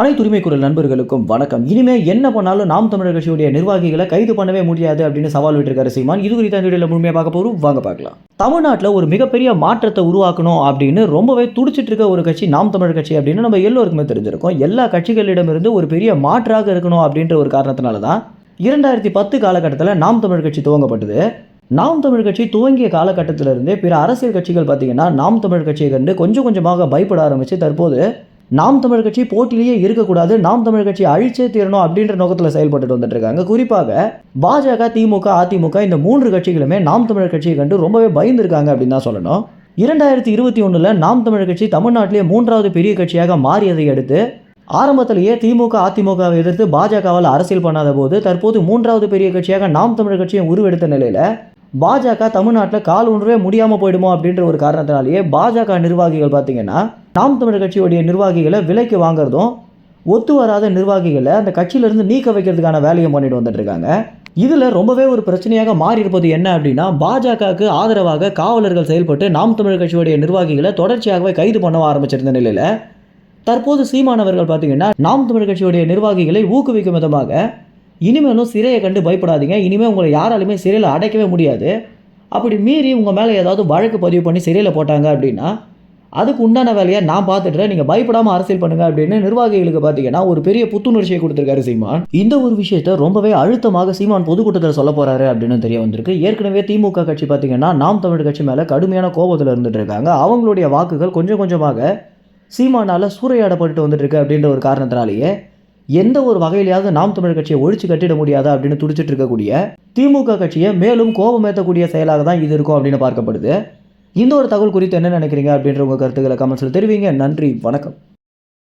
அனைத்து உரிமை குரல் நண்பர்களுக்கும் வணக்கம். இனிமே என்ன பண்ணாலும் நாம் தமிழர் கட்சியுடைய நிர்வாகிகளை கைது பண்ணவே முடியாது அப்படின்னு சவால் விட்டுருக்காரு சீமான். இது குறித்த வீடியோவில் முழுமையாக பார்க்க போகிறோம் வாங்க பார்க்கலாம். தமிழ்நாட்டில் ஒரு மிகப்பெரிய மாற்றத்தை உருவாக்கணும் அப்படின்னு ரொம்பவே துடிச்சிட்டு இருக்க ஒரு கட்சி நாம் தமிழர் கட்சி அப்படின்னு நம்ம எல்லோருக்குமே தெரிஞ்சிருக்கோம். எல்லா கட்சிகளிடமிருந்து ஒரு பெரிய மாற்றாக இருக்கணும் அப்படின்ற ஒரு காரணத்தினால தான் இரண்டாயிரத்தி பத்து காலகட்டத்தில் நாம் தமிழர் கட்சி துவங்கப்பட்டது. நாம் தமிழ் கட்சி துவங்கிய காலகட்டத்திலிருந்தே பிற அரசியல் கட்சிகள் பார்த்தீங்கன்னா நாம் தமிழ் கட்சியை கண்டு கொஞ்சம் கொஞ்சமாக பயப்பட ஆரம்பித்து தற்போது நாம் தமிழ் கட்சி போட்டியிலேயே இருக்கக்கூடாது நாம் தமிழ் கட்சி அழிச்சே தீரணும் அப்படின்ற நோக்கத்தில் செயல்பட்டு வந்துட்டு இருக்காங்க. குறிப்பாக பாஜக திமுக அதிமுக இந்த மூன்று கட்சிகளுமே நாம் தமிழர் கட்சியை கண்டு ரொம்பவே பயந்துருக்காங்க அப்படின்னு தான் சொல்லணும். இரண்டாயிரத்தி இருபத்தி ஒன்றில் நாம் தமிழர் கட்சி தமிழ்நாட்டிலே மூன்றாவது பெரிய கட்சியாக மாறியதை அடுத்து ஆரம்பத்திலேயே திமுக அதிமுகவை எதிர்த்து பாஜகவால் அரசியல் பண்ணாத போது தற்போது மூன்றாவது பெரிய கட்சியாக நாம் தமிழர் கட்சியை உருவெடுத்த நிலையில் பாஜக தமிழ்நாட்டில் கால் ஒன்றே முடியாமல் போயிடுமோ அப்படின்ற ஒரு காரணத்தினாலேயே பாஜக நிர்வாகிகள் பார்த்தீங்கன்னா நாம் தமிழர் கட்சியுடைய நிர்வாகிகளை விலைக்கு வாங்குறதும் ஒத்து வராத நிர்வாகிகளை அந்த கட்சியிலிருந்து நீக்க வைக்கிறதுக்கான வேலையை பண்ணிட்டு வந்துட்டுருக்காங்க. இதில் ரொம்பவே ஒரு பிரச்சனையாக மாறி இருப்பது என்ன அப்படின்னா பாஜகவுக்கு ஆதரவாக காவலர்கள் செயல்பட்டு நாம் தமிழர் கட்சியுடைய நிர்வாகிகளை தொடர்ச்சியாகவே கைது பண்ண ஆரம்பிச்சிருந்த நிலையில் தற்போது சீமானவர்கள் பார்த்தீங்கன்னா நாம் தமிழர் கட்சியுடைய நிர்வாகிகளை ஊக்குவிக்கும் விதமாக இனிமேலும் சிறையை கண்டு பயப்படாதீங்க இனிமேல் உங்களை யாராலுமே சிறையில் அடைக்கவே முடியாது. அப்படி மீறி உங்கள் மேலே ஏதாவது வழக்கு பதிவு பண்ணி சிறையில் போட்டாங்க அப்படின்னா அதுக்கு உண்டான வேலையை நான் பார்த்துட்டுறேன். நீங்கள் பயப்படாமல் அரசியல் பண்ணுங்க அப்படின்னு நிர்வாகிகளுக்கு பார்த்தீங்கன்னா ஒரு பெரிய புத்துணர்ச்சியை கொடுத்துருக்காரு சீமான். இந்த ஒரு விஷயத்தை ரொம்பவே அழுத்தமாக சீமான் பொதுக்கூட்டத்தில் சொல்ல போறாரு அப்படின்னு தெரிய வந்திருக்கு. ஏற்கனவே திமுக கட்சி பார்த்தீங்கன்னா நாம் தமிழ் கட்சி மேலே கடுமையான கோபத்தில் இருந்துட்டு இருக்காங்க. அவங்களுடைய வாக்குகள் கொஞ்சம் கொஞ்சமாக சீமானால் சூறையாடப்பட்டு வந்துட்டு இருக்கு அப்படின்ற ஒரு காரணத்தினாலேயே எந்த ஒரு வகையிலையாவது நாம் தமிழ் கட்சியை ஒழிச்சு கட்டிட முடியாதா அப்படின்னு துடிச்சிட்டு இருக்கக்கூடிய திமுக கட்சியை மேலும் கோபமேற்றக்கூடிய செயலாக தான் இது இருக்கும் அப்படின்னு பார்க்கப்படுது. இந்த ஒரு தகவல் குறித்து என்ன நினைக்கிறீங்க அப்படின்ற உங்கள் கருத்துக்களை கமெண்ட்ஸில் தெரிவிங்க. நன்றி வணக்கம்.